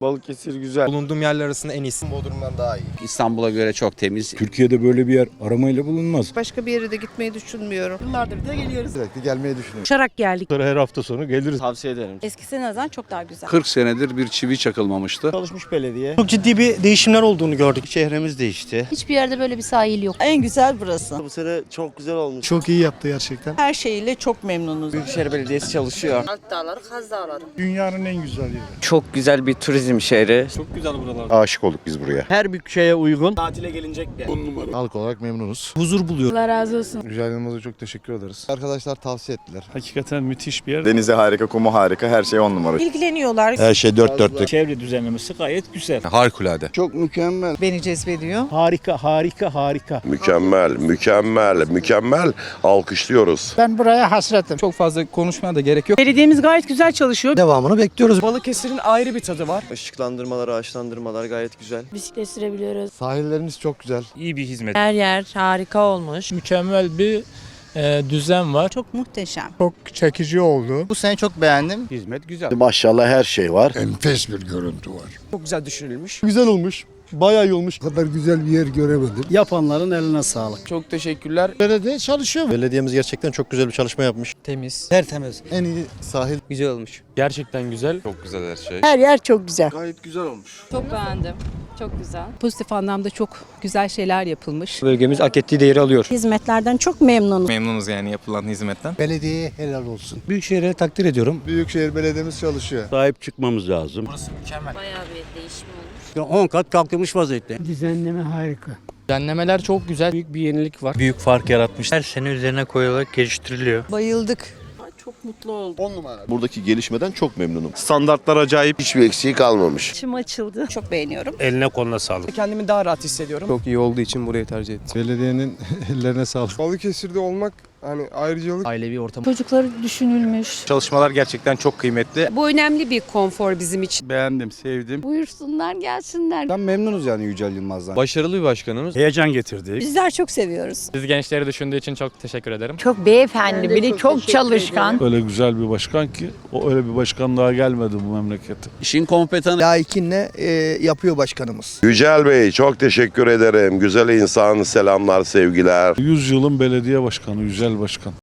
Balıkesir güzel. Bulunduğum yerler arasında en iyisi. Bodrum'dan daha iyi. İstanbul'a göre çok temiz. Türkiye'de böyle bir yer aramayla bulunmaz. Başka bir yere de gitmeyi düşünmüyorum. Sürekli gelmeyi düşünüyorum. Uçarak geldik. Her hafta sonu geliriz. Tavsiye ederim. Eskisine nazaran çok daha güzel. 40 senedir bir çivi çakılmamıştı. Çalışmış belediye. Çok ciddi bir değişimler olduğunu gördük. Şehrimiz değişti. Hiçbir yerde böyle bir sahil yok. En güzel burası. Bu sene çok güzel olmuş. Çok iyi yaptı gerçekten. Her şeyiyle çok memnunuz. Büyükşehir Belediyesi çalışıyor. Alt dağları, Kaz Dağları. Dünyanın en güzel yeri. Çok güzel bir turizm şehri. Çok güzel buralar. Aşık olduk biz buraya. Her bir şeye uygun. Tatile gelinecek bir yer. Halk olarak memnunuz. Huzur buluyor. Allah razı olsun. Güzel Yılmaz'a çok teşekkür ederiz. Arkadaşlar tavsiye ettiler. Hakikaten müthiş bir yer. Denize harika, kumu harika, her şey on numara. İlgileniyorlar. Her şey dört dörtlük. Çevre düzenlemesi gayet güzel. Harikulade. Çok mükemmel. Beni cezbediyor. Harika, harika, harika. Mükemmel, mükemmel, mükemmel. Alkışlıyoruz. Ben buraya hasretim. Çok fazla konuşmaya da gerek yok. Belediyemiz gayet güzel çalışıyor. Devamını bekliyoruz. Balıkesir'in ayrı bir tadı var. Işıklandırmalar, ağaçlandırmalar gayet güzel. Bisiklet sürebiliyoruz. Sahilleriniz çok güzel. İyi bir hizmet. Her yer harika olmuş. Mükemmel bir e, düzen var. Çok muhteşem. Çok çekici oldu. Bu sene çok beğendim. Hizmet güzel. Maşallah her şey var. Enfes bir görüntü var. Çok güzel düşünülmüş. Güzel olmuş. Bayağı iyi olmuş. Bu kadar güzel bir yer göremedim. Yapanların eline sağlık. Çok teşekkürler. Belediye çalışıyor. Belediyemiz gerçekten çok güzel bir çalışma yapmış. Temiz. Tertemiz. En iyi sahil. Güzel olmuş. Gerçekten güzel. Çok güzel her şey. Her yer çok güzel. Gayet güzel olmuş. Çok beğendim. Çok güzel. Pozitif anlamda çok güzel şeyler yapılmış. Bölgemiz hak ettiği değeri alıyor. Hizmetlerden çok memnunum. Memnunuz yani yapılan hizmetten. Belediyeye helal olsun. Büyükşehir'e takdir ediyorum. Büyükşehir Belediyemiz çalışıyor. Sahip çıkmamız lazım. Bayağı bir değişim olmuş. 10 kat kalkmış vaziyette. Düzenleme harika. Düzenlemeler çok güzel. Büyük bir yenilik var. Büyük fark yaratmış. Her sene üzerine koyularak geliştiriliyor. Bayıldık. Çok mutlu oldum. 10 numara. Buradaki gelişmeden çok memnunum. Standartlar acayip. Hiçbir eksiği kalmamış. İçim açıldı. Çok beğeniyorum. Eline koluna sağlık. Kendimi daha rahat hissediyorum. Çok iyi olduğu için burayı tercih ettim. Belediyenin ellerine sağlık. Balıkesir'de olmak hani ayrıcalık. Ailevi ortam. Çocukları düşünülmüş. Çalışmalar gerçekten çok kıymetli. Bu önemli bir konfor bizim için. Beğendim, sevdim. Buyursunlar gelsinler. Ben memnunuz yani Yücel Yılmaz'dan. Başarılı bir başkanımız. Heyecan getirdi. Bizler çok seviyoruz. Siz gençleri düşündüğü için çok teşekkür ederim. Çok beyefendi, biri çok çalışkan. Öyle güzel bir başkan ki o öyle bir başkan daha gelmedi bu memlekete. İşin kompetanı. Layıkınla e, yapıyor başkanımız. Yücel Bey çok teşekkür ederim. Güzel insan, selamlar, sevgiler. 100 yılın belediye başkanı, Yücel genel başkan.